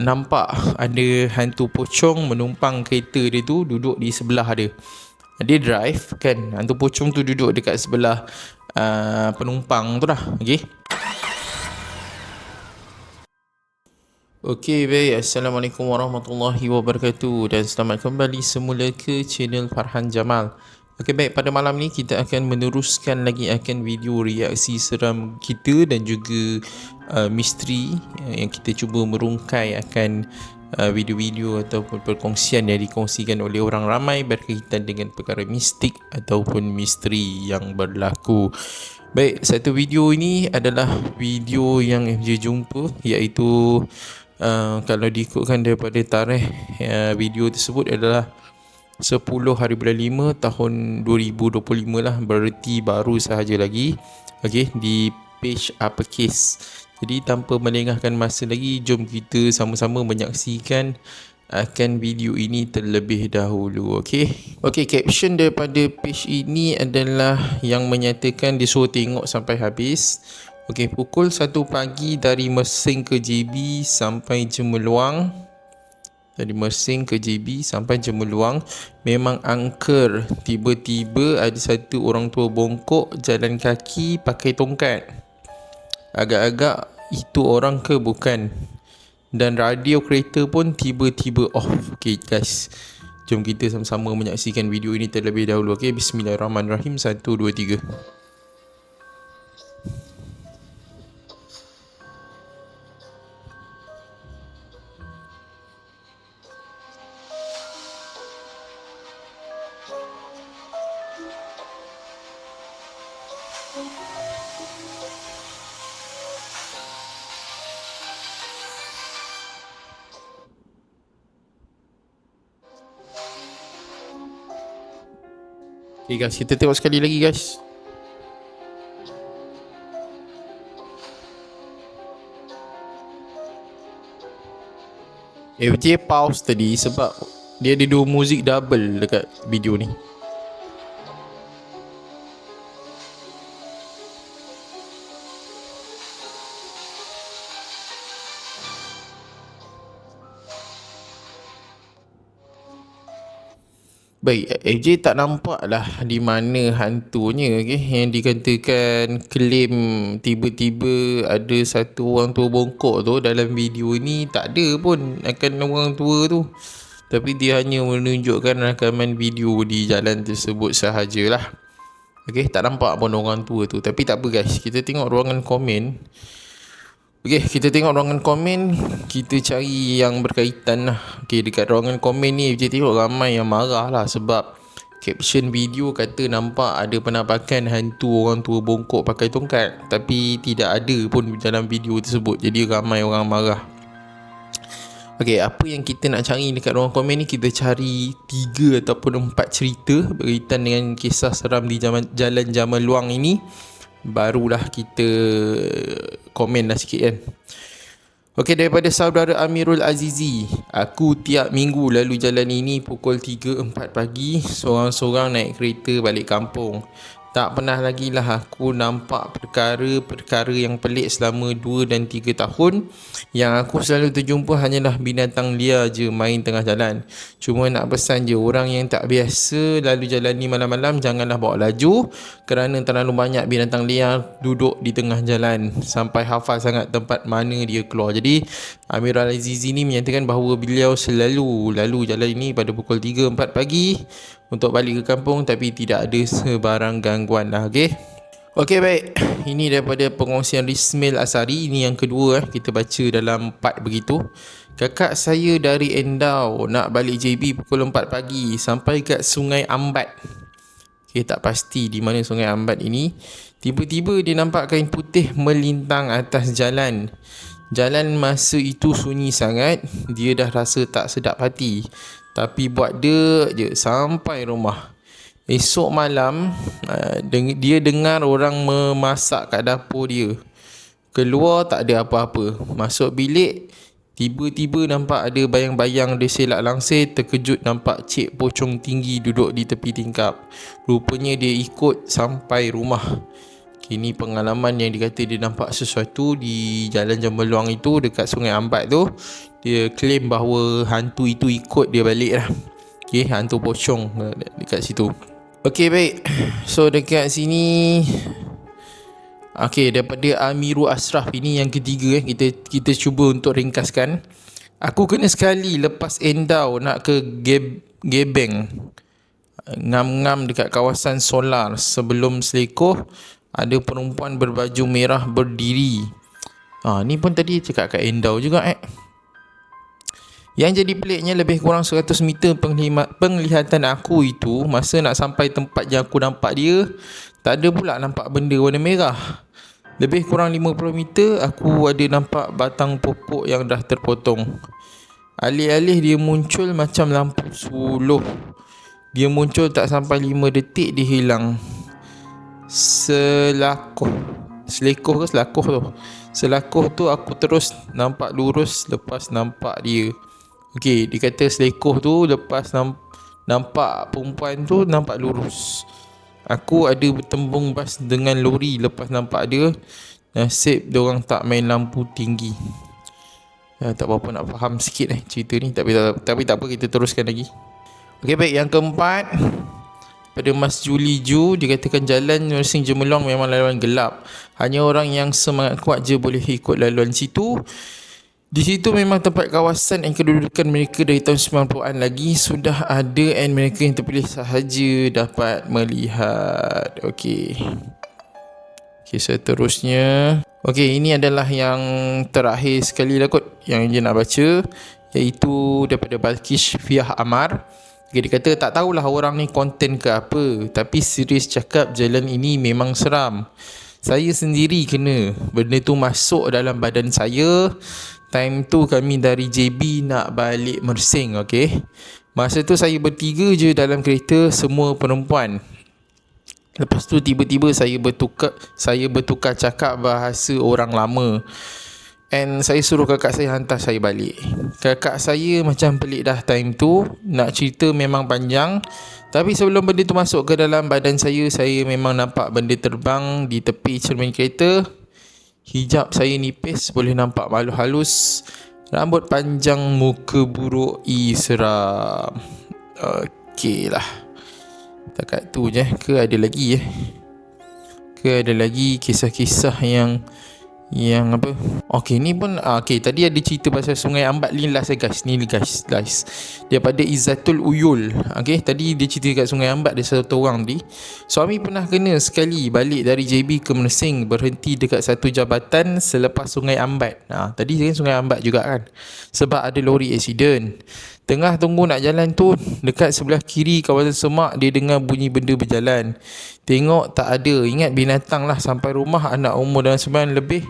nampak ada hantu pocong menumpang kereta dia tu duduk di sebelah dia. Dia drive kan, hantu pocong tu duduk dekat sebelah uh, penumpang tu lah. Okay. Okey, baik. Assalamualaikum warahmatullahi wabarakatuh dan selamat kembali semula ke channel Farhan Jamal. Okey baik pada malam ni kita akan meneruskan lagi akan video reaksi seram kita dan juga uh, misteri uh, yang kita cuba merungkai akan uh, video-video ataupun perkongsian yang dikongsikan oleh orang ramai berkaitan dengan perkara mistik ataupun misteri yang berlaku. Baik, satu video ini adalah video yang MJ jumpa iaitu uh, kalau diikutkan daripada tarikh uh, video tersebut adalah 10 hari bulan 5 tahun 2025 lah. Berarti baru sahaja lagi. Okey di page uppercase jadi tanpa melengahkan masa lagi jom kita sama-sama menyaksikan akan video ini terlebih dahulu. Okey? Okey caption daripada page ini adalah yang menyatakan disuruh tengok sampai habis. Okey pukul 1 pagi dari Mersing ke JB sampai Jemeluang dari Mersing ke JB sampai Jemeluang memang angker. Tiba-tiba ada satu orang tua bongkok jalan kaki pakai tongkat. Agak-agak itu orang ke? Bukan. Dan radio kereta pun tiba-tiba off. Ok guys. Jom kita sama-sama menyaksikan video ini terlebih dahulu. Ok bismillahirrahmanirrahim. 1, 2, 3 Okay guys, kita tengok sekali lagi guys. FJ pause tadi sebab dia ada dua muzik double dekat video ni. Baik, AJ tak nampak lah di mana hantunya okay? yang dikatakan klaim tiba-tiba ada satu orang tua bongkok tu dalam video ni tak ada pun akan orang tua tu. Tapi dia hanya menunjukkan rakaman video di jalan tersebut sahajalah. Okay, tak nampak pun orang tua tu. Tapi tak apa guys, kita tengok ruangan komen. Okay, kita tengok ruangan komen. Kita cari yang berkaitan lah. Okay, dekat ruangan komen ni Kita tengok ramai yang marah lah Sebab caption video kata nampak ada penampakan hantu orang tua bongkok pakai tongkat. Tapi tidak ada pun dalam video tersebut. Jadi ramai orang marah. Okay, apa yang kita nak cari dekat ruangan komen ni Kita cari tiga ataupun empat cerita Berkaitan dengan kisah seram di jalan, jalan Jamal Luang ini barulah kita komen lah sikit kan. Okey daripada saudara Amirul Azizi Aku tiap minggu lalu jalan ini pukul 3-4 pagi Seorang-seorang naik kereta balik kampung tak pernah lagi lah aku nampak perkara-perkara yang pelik selama 2 dan 3 tahun. Yang aku selalu terjumpa hanyalah binatang liar je main tengah jalan. Cuma nak pesan je orang yang tak biasa lalu jalan ni malam-malam Janganlah bawa laju Kerana terlalu banyak binatang liar duduk di tengah jalan. Sampai hafal sangat tempat mana dia keluar. Jadi Amir Al-Azizi ni menyatakan bahawa beliau selalu lalu jalan ini pada pukul 3-4 pagi untuk balik ke kampung tapi tidak ada sebarang gangguan lah okey? Okey baik. Ini daripada pengongsian Rismil Asari. Ini yang kedua eh. kita baca dalam part begitu. Kakak saya dari Endau nak balik JB pukul 4 pagi sampai kat Sungai Ambat. Okey tak pasti di mana Sungai Ambat ini. Tiba-tiba dia nampak kain putih melintang atas jalan. Jalan masa itu sunyi sangat. Dia dah rasa tak sedap hati tapi buat dia je sampai rumah. Esok malam uh, dia dengar orang memasak kat dapur dia. Keluar tak ada apa-apa. Masuk bilik tiba-tiba nampak ada bayang-bayang dia selak langsir terkejut nampak cik pocong tinggi duduk di tepi tingkap. Rupanya dia ikut sampai rumah. Ini pengalaman yang dikata dia nampak sesuatu di jalan Jambeluang itu dekat Sungai Ambat tu. Dia claim bahawa hantu itu ikut dia balik lah. Okay, hantu pocong dekat situ. Okay, baik. So, dekat sini... Okay, daripada Amiru Asraf ini yang ketiga eh, kita kita cuba untuk ringkaskan. Aku kena sekali lepas endau nak ke Geb Gebeng. Ngam-ngam dekat kawasan solar sebelum selekoh ada perempuan berbaju merah berdiri. Ha, ni pun tadi cakap kat Endau juga eh. Yang jadi peliknya lebih kurang 100 meter penglihatan aku itu masa nak sampai tempat yang aku nampak dia tak ada pula nampak benda warna merah. Lebih kurang 50 meter aku ada nampak batang pokok yang dah terpotong. Alih-alih dia muncul macam lampu suluh. Dia muncul tak sampai 5 detik dia hilang selakuh selekoh ke selakuh tu? Selakuh tu aku terus nampak lurus lepas nampak dia. Okey, dia kata selekoh tu lepas nampak perempuan tu nampak lurus. Aku ada bertembung bas dengan lori lepas nampak dia. Nasib orang tak main lampu tinggi. Ya, tak apa-apa nak faham sikit eh cerita ni. Tapi, tapi tak apa kita teruskan lagi. Okey baik. Yang keempat pada Mas Juli Ju dikatakan jalan Nursing Jemelong memang laluan gelap. Hanya orang yang semangat kuat je boleh ikut laluan situ. Di situ memang tempat kawasan yang kedudukan mereka dari tahun 90-an lagi sudah ada and mereka yang terpilih sahaja dapat melihat. Okey. Okey, seterusnya. Okey, ini adalah yang terakhir sekali lah kot yang dia nak baca iaitu daripada Balkish Fiah Amar. Okay, dia kata tak tahulah orang ni konten ke apa Tapi serius cakap jalan ini memang seram. Saya sendiri kena. Benda tu masuk dalam badan saya. Time tu kami dari JB nak balik Mersing okay? Masa tu saya bertiga je dalam kereta Semua perempuan. Lepas tu tiba-tiba saya bertukar Saya bertukar cakap bahasa orang lama And saya suruh kakak saya hantar saya balik. Kakak saya macam pelik dah time tu. Nak cerita memang panjang. Tapi sebelum benda tu masuk ke dalam badan saya Saya memang nampak benda terbang di tepi cermin kereta. Hijab saya nipis boleh nampak malu halus. Rambut panjang muka buruk i seram. Okey lah Takat tu je. Ke ada lagi eh? Ke ada lagi kisah-kisah yang yang apa? Okey ni pun uh, Okey tadi ada cerita pasal sungai Ambat ni last eh guys. Ni guys guys. Daripada Izzatul Uyul Okey? Tadi dia cerita kat sungai Ambat Ada satu orang ni Suami pernah kena sekali Balik dari JB ke Mersing Berhenti dekat satu jabatan Selepas sungai Ambat. Ha, Tadi kan sungai Ambat juga kan? Sebab ada lori accident Tengah tunggu nak jalan tu Dekat sebelah kiri kawasan semak Dia dengar bunyi benda berjalan. Tengok tak ada. Ingat binatang lah Sampai rumah anak umur dalam sembilan lebih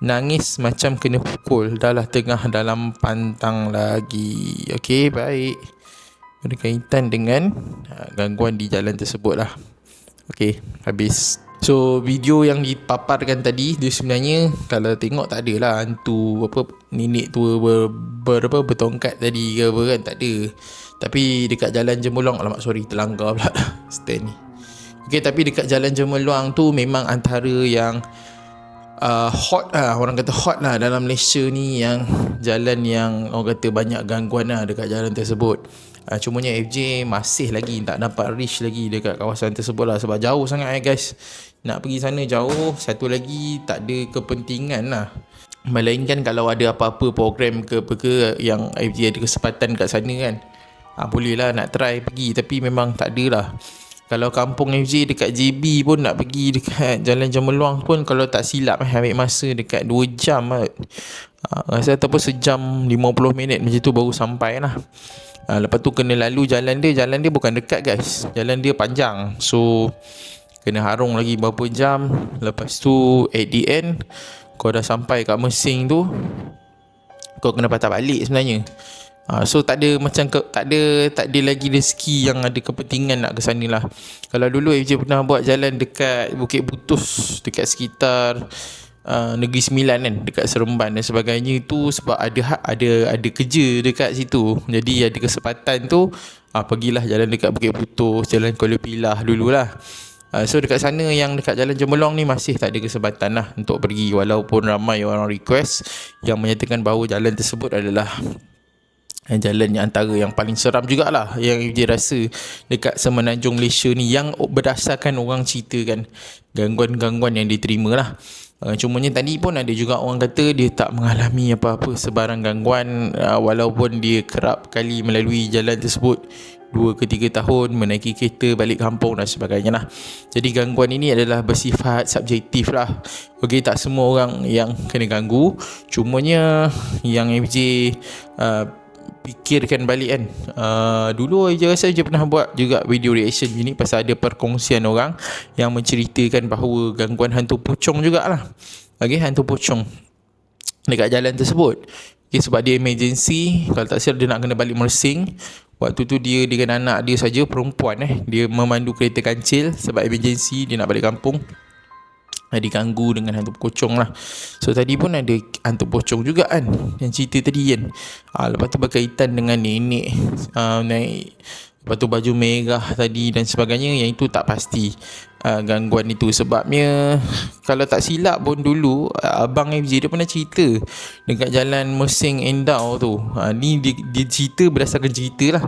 Nangis macam kena pukul. Dah lah tengah dalam pantang lagi. Okey baik. Berkaitan dengan ha, Gangguan di jalan tersebut lah. Okey habis So video yang dipaparkan tadi dia sebenarnya kalau tengok tak ada lah hantu apa nenek tua ber, ber apa bertongkat tadi ke apa kan tak ada. Tapi dekat jalan Jemulong alamak sorry terlanggar pula stand ni. Okey tapi dekat jalan Jemulong tu memang antara yang uh, hot lah orang kata hot lah dalam Malaysia ni yang jalan yang orang kata banyak gangguan lah dekat jalan tersebut. Uh, cumanya FJ masih lagi tak dapat reach lagi dekat kawasan tersebut lah sebab jauh sangat eh guys. Nak pergi sana jauh satu lagi tak ada kepentingan lah. Melainkan kalau ada apa-apa program ke apa ke yang FJ ada kesempatan kat sana kan. Ha, boleh lah nak try pergi tapi memang tak ada lah. Kalau kampung FJ dekat JB pun nak pergi dekat Jalan Jameluang pun kalau tak silap eh, ambil masa dekat 2 jam lah. Ha, rasa ataupun sejam 50 minit macam tu baru sampai lah. Ha, lepas tu kena lalu jalan dia. Jalan dia bukan dekat guys. Jalan dia panjang. So kena harung lagi berapa jam lepas tu at the end kau dah sampai kat Mersing tu kau kena patah balik sebenarnya ha, so tak ada macam ke, tak ada tak ada lagi rezeki yang ada kepentingan nak ke sana lah kalau dulu FJ pernah buat jalan dekat Bukit Butus dekat sekitar Uh, Negeri Sembilan kan dekat Seremban dan sebagainya itu sebab ada ada ada kerja dekat situ. Jadi ada kesempatan tu uh, pergilah jalan dekat Bukit Butus jalan Kuala Pilah dululah. Uh, so dekat sana yang dekat Jalan Jemolong ni masih tak ada kesempatan lah untuk pergi. Walaupun ramai orang request yang menyatakan bahawa jalan tersebut adalah jalan yang antara yang paling seram jugalah yang dia rasa dekat semenanjung Malaysia ni yang berdasarkan orang ceritakan gangguan-gangguan yang diterima lah Uh, cumanya tadi pun ada juga orang kata dia tak mengalami apa-apa sebarang gangguan uh, walaupun dia kerap kali melalui jalan tersebut dua ke tiga tahun menaiki kereta balik kampung dan sebagainya lah. Jadi gangguan ini adalah bersifat subjektif lah. Okay, tak semua orang yang kena ganggu. Cumanya yang FJ uh, fikirkan balik kan. Uh, dulu je rasa je pernah buat juga video reaction gini pasal ada perkongsian orang yang menceritakan bahawa gangguan hantu pocong jugalah. Ok hantu pocong dekat jalan tersebut. Okay, sebab dia emergency kalau tak silap dia nak kena balik mersing. Waktu tu dia dengan anak dia saja perempuan eh. Dia memandu kereta kancil sebab emergency dia nak balik kampung diganggu dengan hantu pocong lah. So tadi pun ada hantu pocong juga kan Yang cerita tadi kan ha, Lepas tu berkaitan dengan nenek uh, Naik Lepas tu baju merah tadi dan sebagainya Yang itu tak pasti uh, Gangguan itu. Sebabnya Kalau tak silap pun dulu Abang FJ dia pernah cerita Dekat jalan Mersing Endau tu. Uh, Ni dia, dia cerita berdasarkan cerita lah.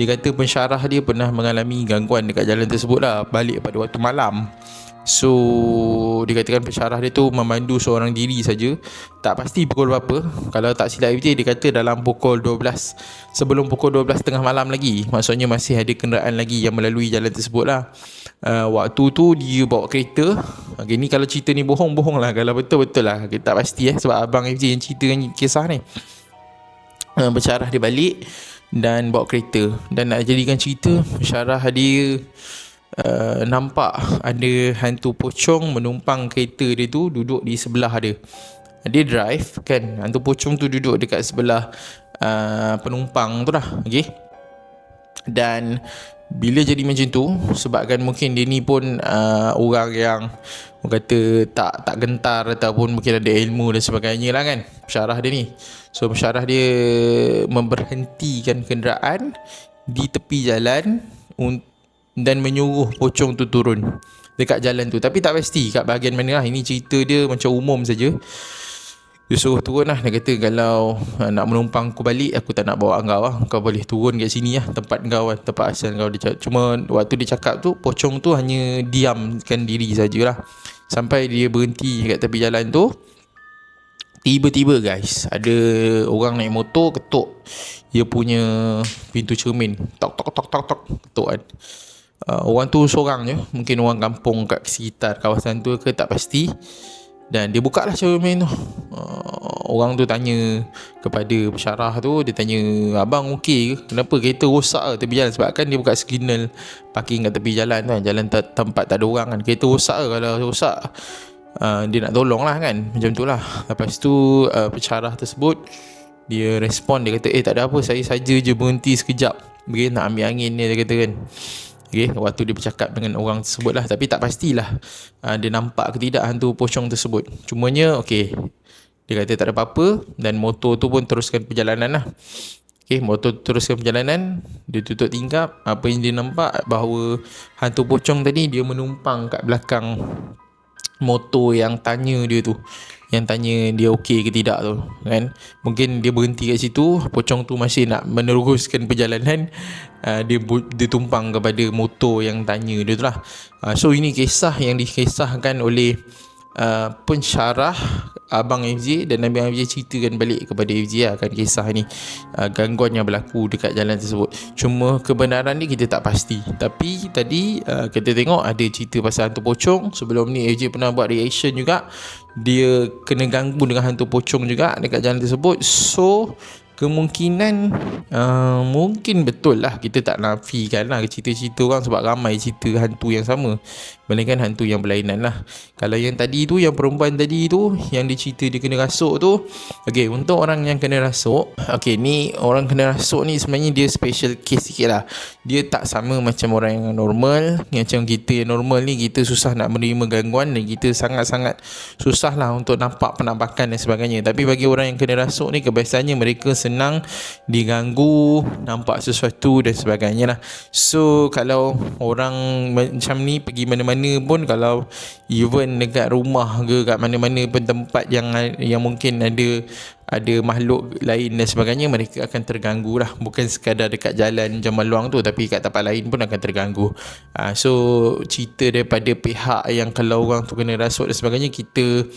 Dia kata pensyarah dia pernah mengalami gangguan Dekat jalan tersebut lah Balik pada waktu malam So dikatakan pensyarah dia tu memandu seorang diri saja. Tak pasti pukul berapa. Kalau tak silap FJ dia kata dalam pukul 12 sebelum pukul 12 tengah malam lagi. Maksudnya masih ada kenderaan lagi yang melalui jalan tersebut lah. Uh, waktu tu dia bawa kereta. Okay, ni kalau cerita ni bohong-bohong lah kalau betul-betul lah. Okay, tak pasti eh sebab abang FJ yang cerita kisah ni. Uh, pensyarah dia balik dan bawa kereta. Dan nak jadikan cerita pensyarah dia uh, nampak ada hantu pocong menumpang kereta dia tu duduk di sebelah dia. Dia drive kan, hantu pocong tu duduk dekat sebelah uh, penumpang tu lah, okay? Dan bila jadi macam tu, sebabkan mungkin dia ni pun uh, orang yang orang kata tak tak gentar ataupun mungkin ada ilmu dan sebagainya lah kan, syarah dia ni. So syarah dia memberhentikan kenderaan di tepi jalan untuk dan menyuruh pocong tu turun dekat jalan tu. Tapi tak pasti kat bahagian mana lah. Ini cerita dia macam umum saja. Dia suruh turun lah. Dia kata kalau uh, nak menumpang aku balik aku tak nak bawa engkau lah. Kau boleh turun kat sini lah. Tempat engkau lah tempat asal engkau. Dia cuma waktu dia cakap tu pocong tu hanya diamkan diri sajalah. Sampai dia berhenti kat tepi jalan tu tiba-tiba guys ada orang naik motor ketuk. Dia punya pintu cermin. Tok tok tok tok tok ketuk kan uh, orang tu seorang je. Mungkin orang kampung kat sekitar kawasan tu ke tak pasti. Dan dia buka lah cermin tu. Uh, orang tu tanya kepada pesyarah tu dia tanya abang okey ke? Kenapa kereta rosak ke tepi jalan? Sebab kan dia buka signal parking kat tepi jalan kan. Jalan te- tempat tak ada orang kan. Kereta rosak ke kalau rosak? Uh, dia nak tolong lah kan. Macam tu lah. Lepas tu uh, pesyarah tersebut dia respon. Dia kata eh tak ada apa. Saya saja je berhenti sekejap. Mungkin nak ambil angin ni dia kata kan Okay, waktu dia bercakap dengan orang tersebut lah. Tapi tak pastilah uh, Dia nampak ke tidak hantu pocong tersebut. Cumanya okay Dia kata tak ada apa-apa Dan motor tu pun teruskan perjalanan lah. Okay, motor teruskan perjalanan Dia tutup tingkap. Apa yang dia nampak Bahawa hantu pocong tadi Dia menumpang kat belakang Motor yang tanya dia tu yang tanya dia okey ke tidak tu kan? Mungkin dia berhenti kat situ pocong tu masih nak meneruskan perjalanan. Uh, dia dia tumpang kepada motor yang tanya dia tu lah. Uh, so ini kisah yang dikisahkan oleh uh, pensyarah Abang FJ dan Nabi FJ ceritakan balik kepada FJ lah kan kisah ni. Uh, gangguan yang berlaku dekat jalan tersebut. Cuma kebenaran ni kita tak pasti. Tapi tadi uh, kita tengok ada cerita pasal hantu pocong. Sebelum ni FJ pernah buat reaction juga. Dia kena ganggu dengan hantu pocong juga dekat jalan tersebut. So kemungkinan uh, mungkin betul lah kita tak nafikan lah cerita-cerita orang sebab ramai cerita hantu yang sama. Melainkan hantu yang berlainan lah. Kalau yang tadi tu yang perempuan tadi tu yang dia cerita dia kena rasuk tu ok untuk orang yang kena rasuk ok ni orang kena rasuk ni sebenarnya dia special case sikit lah. Dia tak sama macam orang yang normal. Yang macam kita yang normal ni kita susah nak menerima gangguan dan kita sangat-sangat susah lah untuk nampak penampakan dan sebagainya. Tapi bagi orang yang kena rasuk ni kebiasaannya mereka senang diganggu nampak sesuatu dan sebagainya lah. So kalau orang macam ni pergi mana-mana pun kalau even dekat rumah ke kat mana-mana pun tempat yang yang mungkin ada ada makhluk lain dan sebagainya mereka akan terganggu lah. Bukan sekadar dekat jalan jamal luang tu tapi kat tempat lain pun akan terganggu. Uh, so cerita daripada pihak yang kalau orang tu kena rasuk dan sebagainya kita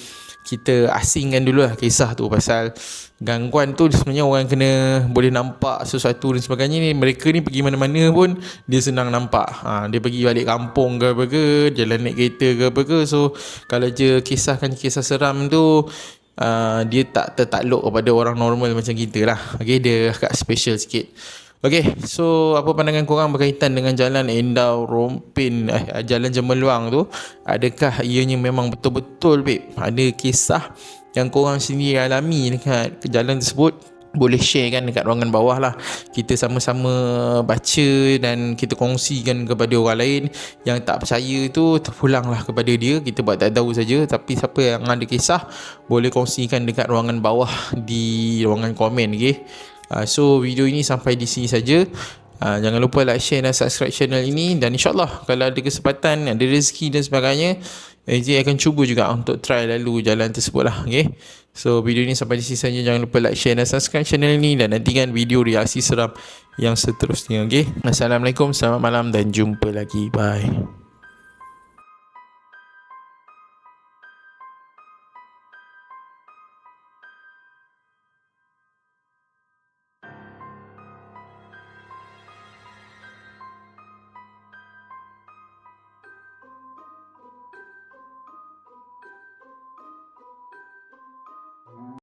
kita asingkan dulu lah kisah tu pasal gangguan tu sebenarnya orang kena boleh nampak sesuatu dan sebagainya ni. Mereka ni pergi mana-mana pun dia senang nampak. Ha, dia pergi balik kampung ke apa ke jalan naik kereta ke apa ke. So kalau je kisahkan kisah seram tu uh, dia tak tertakluk kepada orang normal macam kita lah. Okay, dia agak special sikit Okay, so apa pandangan korang berkaitan dengan jalan Endau Rompin, eh, jalan Jemeluang tu? Adakah ianya memang betul-betul, babe? Ada kisah yang korang sendiri alami dekat jalan tersebut? boleh share kan dekat ruangan bawah lah kita sama-sama baca dan kita kongsikan kepada orang lain yang tak percaya tu terpulanglah kepada dia kita buat tak tahu saja tapi siapa yang ada kisah boleh kongsikan dekat ruangan bawah di ruangan komen okay? Uh, so video ini sampai di sini saja. Uh, jangan lupa like, share dan subscribe channel ini. Dan insyaAllah kalau ada kesempatan, ada rezeki dan sebagainya AJ akan cuba juga untuk try lalu jalan tersebut lah okay? So video ini sampai di sini saja. Jangan lupa like, share dan subscribe channel ini. Dan nantikan video reaksi seram yang seterusnya okay? Assalamualaikum, selamat malam dan jumpa lagi. Bye